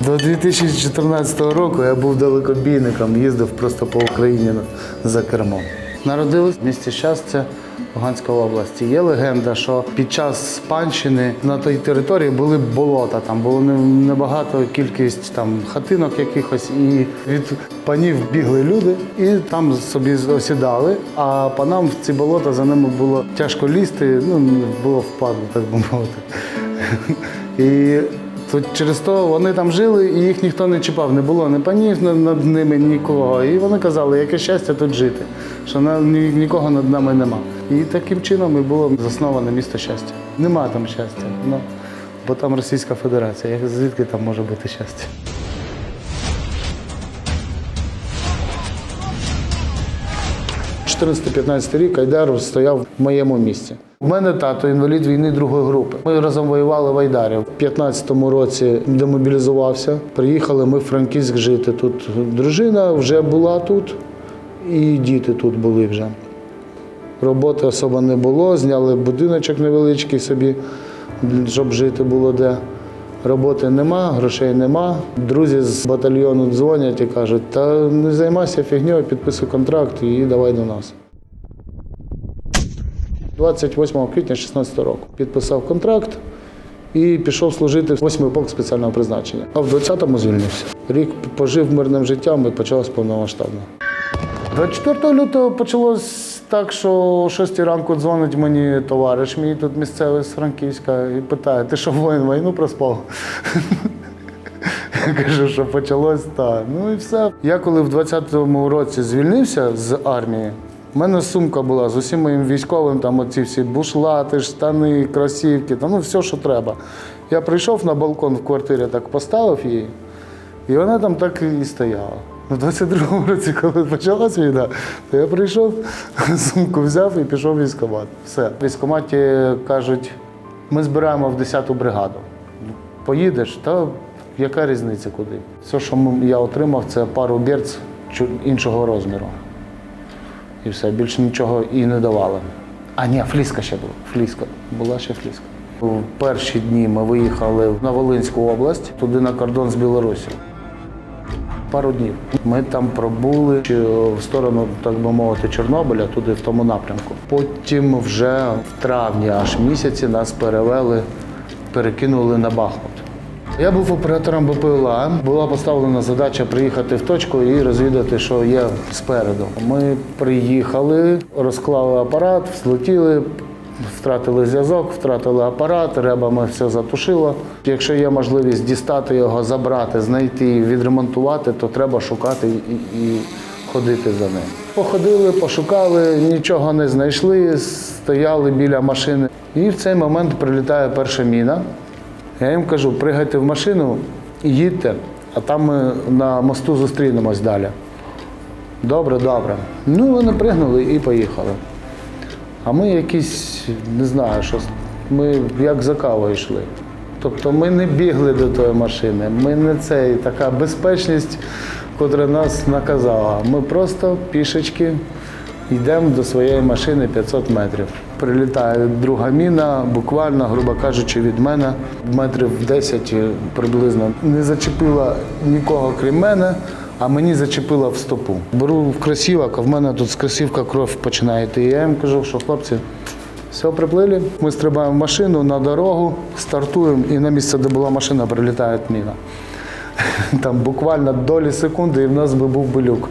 До 2014 року я був далекобійником, їздив просто по Україні за кермом. Народились в місті Щастя Луганської області. Є легенда, що під час спанщини на той території були болота. Там було небагато кількість там хатинок якихось, і від панів бігли люди і там собі осідали. А панам в ці болота за ними було тяжко лізти. Ну було впадло, так би мовити. І то через то вони там жили, і їх ніхто не чіпав. Не було ні панів над, ними, нікого. І вони казали, яке щастя тут жити, що нікого над нами нема. І таким чином і було засноване місто щастя. Нема там щастя. Ну, бо там Російська Федерація. Звідки там може бути щастя? – 14-15 рік Айдар стояв в моєму місці. У мене тато інвалід війни другої групи. Ми разом воювали в Айдарі. В 15-му році демобілізувався. Приїхали ми в Франківськ жити. Тут дружина вже була тут, і діти тут були вже. Роботи особо не було, зняли будиночок невеличкий собі, щоб жити було де. Роботи нема, грошей нема. Друзі з батальйону дзвонять і кажуть, та не займайся фігньою, підписуй контракт і давай до нас. 28 квітня 2016 року підписав контракт і пішов служити в 8-й полк спеціального призначення. А в 20-му звільнився. Рік пожив мирним життям і почалось повномасштабно. 24 лютого почалось так, що о 6 ранку дзвонить мені товариш мій тут місцевий з Франківська і питає, ти що воїн війну проспав? Я кажу, що почалось так. Ну і все. Я коли в 20-му році звільнився з армії, в мене сумка була з усім моїм військовим, там оці всі бушлати, штани, кросівки, там, ну все, що треба. Я прийшов на балкон в квартирі, так поставив її, і вона там так і стояла. У 22-му році, коли почалась війна, то я прийшов, сумку взяв і пішов в військкомат. Все. В військкоматі кажуть, ми збираємо в 10-ту бригаду. Поїдеш, та яка різниця куди? Все, що я отримав, це пару берц іншого розміру. І все, більше нічого і не давали. А ні, фліска ще була. Фліска. Була ще фліска. У перші дні ми виїхали на Волинську область, туди на кордон з Білорусі. Пару днів. Ми там пробули в сторону, так би мовити, Чорнобиля, туди в тому напрямку. Потім вже в травні аж місяці нас перевели, перекинули на Бахмут. Я був оператором БПЛА. Була поставлена задача приїхати в точку і розвідати, що є спереду. Ми приїхали, розклали апарат, злетіли, втратили зв'язок, втратили апарат, ребами все затушило. Якщо є можливість дістати його, забрати, знайти, відремонтувати, то треба шукати і, і ходити за ним. Походили, пошукали, нічого не знайшли, стояли біля машини. І в цей момент прилітає перша міна. Я їм кажу, пригайте в машину і їдьте, а там ми на мосту зустрінемось далі. Добре, добре. Ну, вони пригнули і поїхали. А ми якісь, не знаю, що ми як за кавою йшли. Тобто ми не бігли до тої машини, ми не цей, така безпечність, котра нас наказала. Ми просто пішечки йдемо до своєї машини 500 метрів. Прилітає друга міна, буквально, грубо кажучи, від мене метрів 10 приблизно. Не зачепила нікого крім мене, а мені зачепила в стопу. Беру в кросівок, а в мене тут з кросівка кров починає йти. Я їм кажу, що хлопці, все, приплили. Ми стрибаємо в машину на дорогу, стартуємо, і на місце, де була машина, прилітає міна. Там буквально долі секунди, і в нас би був би люк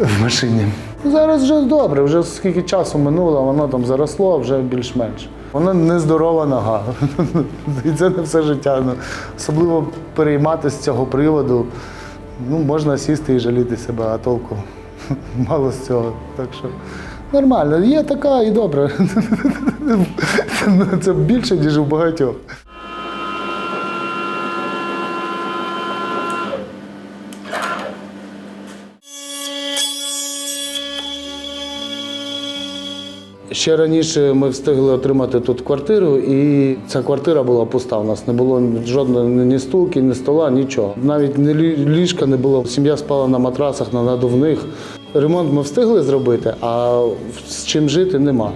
в машині. Зараз вже добре, вже скільки часу минуло, воно там заросло, вже більш-менш. Вона нездорова нога. І це не все життя. Ну, Особливо перейматися з цього приводу. Ну, можна сісти і жаліти себе, а толку мало з цього. Так що нормально. Є така і добре. Це більше, ніж у багатьох. Ще раніше ми встигли отримати тут квартиру, і ця квартира була пуста. У нас не було жодної ні стулки, ні стола, нічого. Навіть ні ліжка не було. Сім'я спала на матрасах, на надувних. Ремонт ми встигли зробити, а з чим жити нема.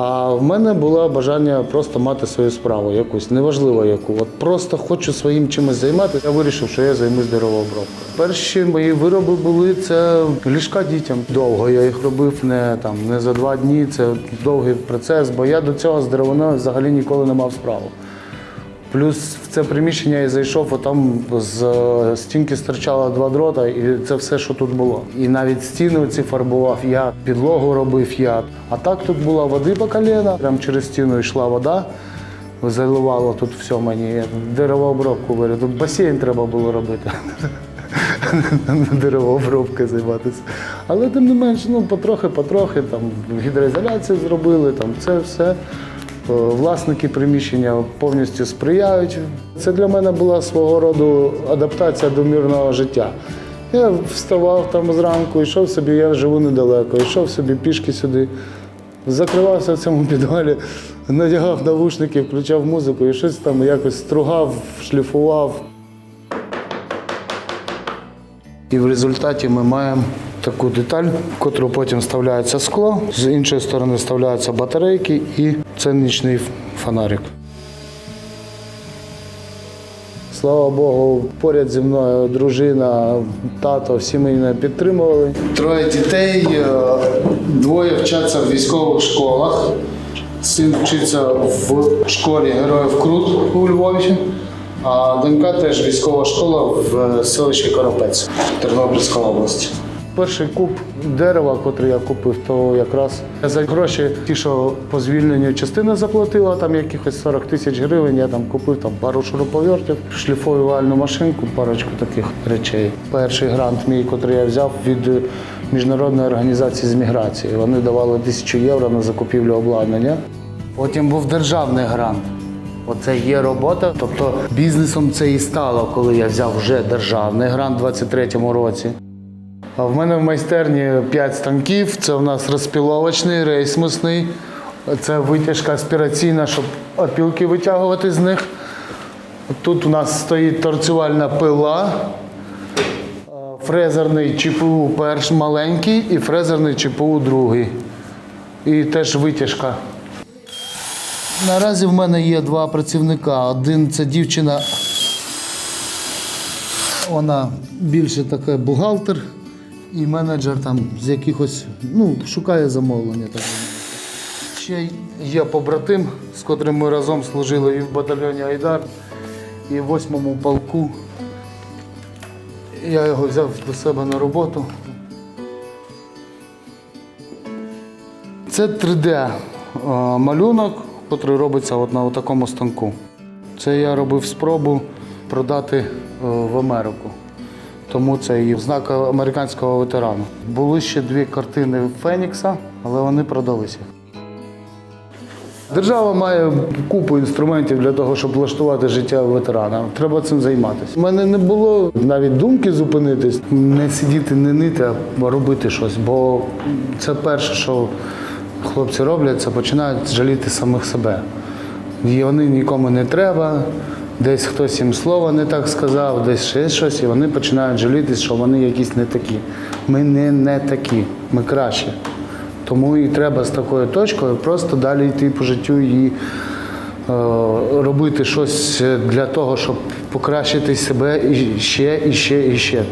А в мене було бажання просто мати свою справу, якусь, неважливо яку. От просто хочу своїм чимось займатися. Я вирішив, що я займусь деревообробкою. Перші мої вироби були це ліжка дітям. Довго я їх робив не там не за два дні. Це довгий процес, бо я до цього з деревиною взагалі ніколи не мав справу. Плюс в це приміщення я зайшов, а там з е, стінки стирчало два дрота, і це все, що тут було. І навіть стіни ці фарбував я, підлогу робив я. А так тут була води по коліна, прямо через стіну йшла вода, заливало тут все мені. Деревообробку говорю, тут басейн треба було робити. Деревообробкою займатися. Але тим не менш, ну потрохи-потрохи там гідроізоляцію зробили, там це все. Е, Власники приміщення повністю сприяють. Це для мене була свого роду адаптація до мирного життя. Я вставав там зранку, йшов собі, я живу недалеко, йшов собі пішки сюди, закривався в цьому підвалі, надягав навушники, включав музику і щось там якось стругав, шліфував. І в результаті ми маємо таку деталь, в котру потім вставляється скло, з іншої сторони вставляються батарейки і це нічний фонарик. Слава Богу, поряд зі мною дружина, тато, всі мене підтримували. Троє дітей, е, двоє вчаться в військових школах. Син вчиться в школі Героїв Крут у Львові, а донька теж військова школа в селищі Коропець Тернопільської області. Перший куб дерева, який я купив, то якраз за гроші, ті, що по звільненню частина заплатила, там якихось 40 тисяч гривень, я там купив там пару шуруповертів, шліфувальну машинку, парочку таких речей. Перший грант мій, який я взяв від міжнародної організації з міграції. Вони давали тисячу євро на закупівлю обладнання. Потім був державний грант. Оце є робота. Тобто бізнесом це і стало, коли я взяв вже державний грант у 23-му році. В мене в майстерні 5 станків. Це у нас розпіловочний, рейсмусний. Це витяжка аспіраційна, щоб опілки витягувати з них. Тут у нас стоїть торцювальна пила, фрезерний ЧПУ перш маленький і фрезерний ЧПУ другий. І теж витяжка. Наразі в мене є два працівника. Один це дівчина, вона більше така бухгалтер і менеджер там з якихось, ну, шукає замовлення. Так. Ще є побратим, з котрим ми разом служили і в батальйоні Айдар, і в восьмому полку. Я його взяв до себе на роботу. Це 3D е, який робиться от на такому станку. Це я робив спробу продати е, в Америку. Тому це і знак американського ветерану. Були ще дві картини Фенікса, але вони продалися. Держава має купу інструментів для того, щоб влаштувати життя ветерана. Треба цим займатися. У мене не було навіть думки зупинитись, не сидіти, не нити, а робити щось. Бо це перше, що хлопці роблять, це починають жаліти самих себе. І вони нікому не треба. Десь хтось їм слово не так сказав, десь ще щось, і вони починають жалітися, що вони якісь не такі. Ми не, не такі, ми краще. Тому і треба з такою точкою просто далі йти по життю і е, робити щось для того, щоб покращити себе і ще, і ще, і ще.